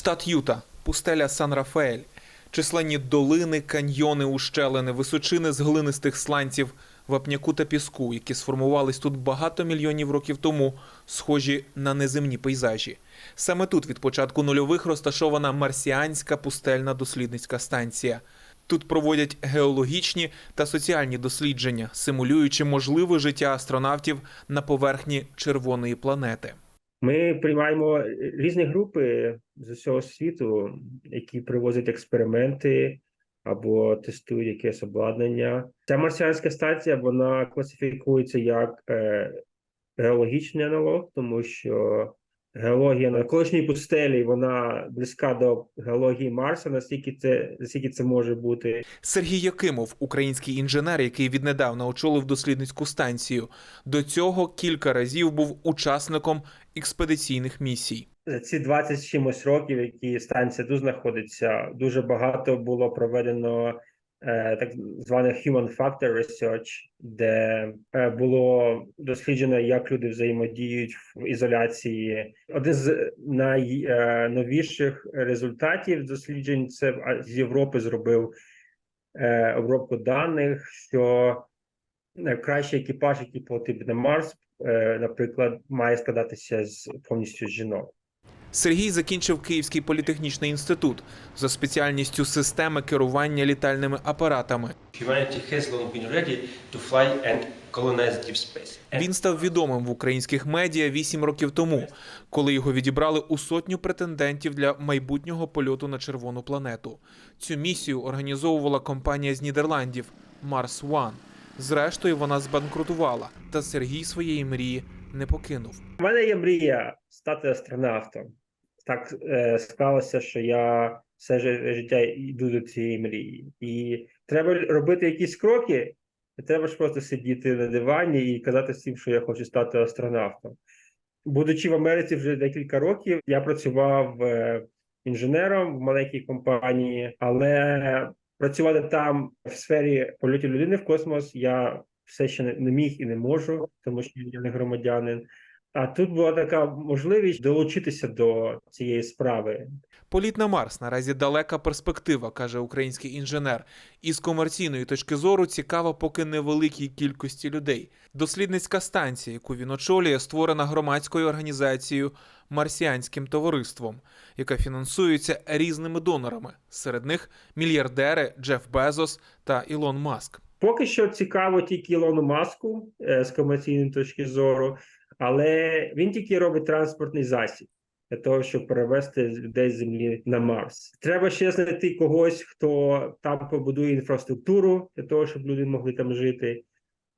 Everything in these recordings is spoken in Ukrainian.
Штат Юта, пустеля Сан-Рафаель, численні долини, каньйони, ущелини, височини з глинистих сланців, вапняку та піску, які сформувались тут багато мільйонів років тому, схожі на неземні пейзажі. Саме тут від початку нульових розташована марсіанська пустельна дослідницька станція. Тут проводять геологічні та соціальні дослідження, симулюючи можливе життя астронавтів на поверхні червоної планети. Ми приймаємо різні групи з усього світу, які привозять експерименти або тестують якесь обладнання. Ця марсіанська стація вона класифікується як е, геологічний аналог, тому що геологія на колишній пустелі вона близька до геології Марса, наскільки це наскільки це може бути. Сергій Якимов, український інженер, який віднедавна очолив дослідницьку станцію. До цього кілька разів був учасником експедиційних місій. За ці 20 чимось років, які станція тут знаходиться, дуже багато було проведено так званих human factor research, де е, було досліджено, як люди взаємодіють в ізоляції. Один з найновіших результатів досліджень це з Європи зробив е, обробку даних, що е, кращий екіпаж, який полетить на Марс, е, наприклад, має складатися з повністю жінок. Сергій закінчив Київський політехнічний інститут за спеціальністю системи керування літальними апаратами. Він став відомим в українських медіа вісім років тому, коли його відібрали у сотню претендентів для майбутнього польоту на червону планету. Цю місію організовувала компанія з Нідерландів Mars One. Зрештою, вона збанкрутувала, та Сергій своєї мрії не покинув. У мене є мрія стати астронавтом. Так е, склалося, що я все життя йду до цієї мрії. І треба робити якісь кроки. Не треба ж просто сидіти на дивані і казати всім, що я хочу стати астронавтом. Будучи в Америці вже декілька років, я працював е, інженером в маленькій компанії, але працювати там в сфері польотів людини в космос я все ще не, не міг і не можу, тому що я не громадянин. А тут була така можливість долучитися до цієї справи. Політ на Марс наразі далека перспектива, каже український інженер. І з комерційної точки зору цікава поки невеликій кількості людей. Дослідницька станція, яку він очолює, створена громадською організацією Марсіанським товариством, яка фінансується різними донорами. Серед них мільярдери Джеф Безос та Ілон Маск. Поки що цікаво тільки Ілону Маску е, з комерційної точки зору, але він тільки робить транспортний засіб для того, щоб перевести людей з землі на Марс. Треба ще знайти когось, хто там побудує інфраструктуру для того, щоб люди могли там жити.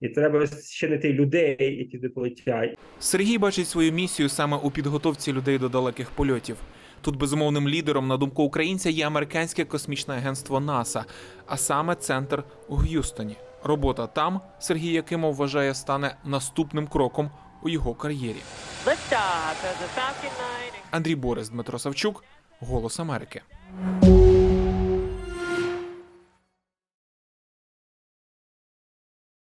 І треба ще знайти людей, які туди полетять. Сергій бачить свою місію саме у підготовці людей до далеких польотів. Тут безумовним лідером, на думку українця, є американське космічне агентство НАСА, а саме центр у Г'юстоні. Робота там Сергій Якимов вважає стане наступним кроком у його кар'єрі. Liftoff of the Falcon 9. Андрій Борис, Дмитро Савчук, Голос Америки.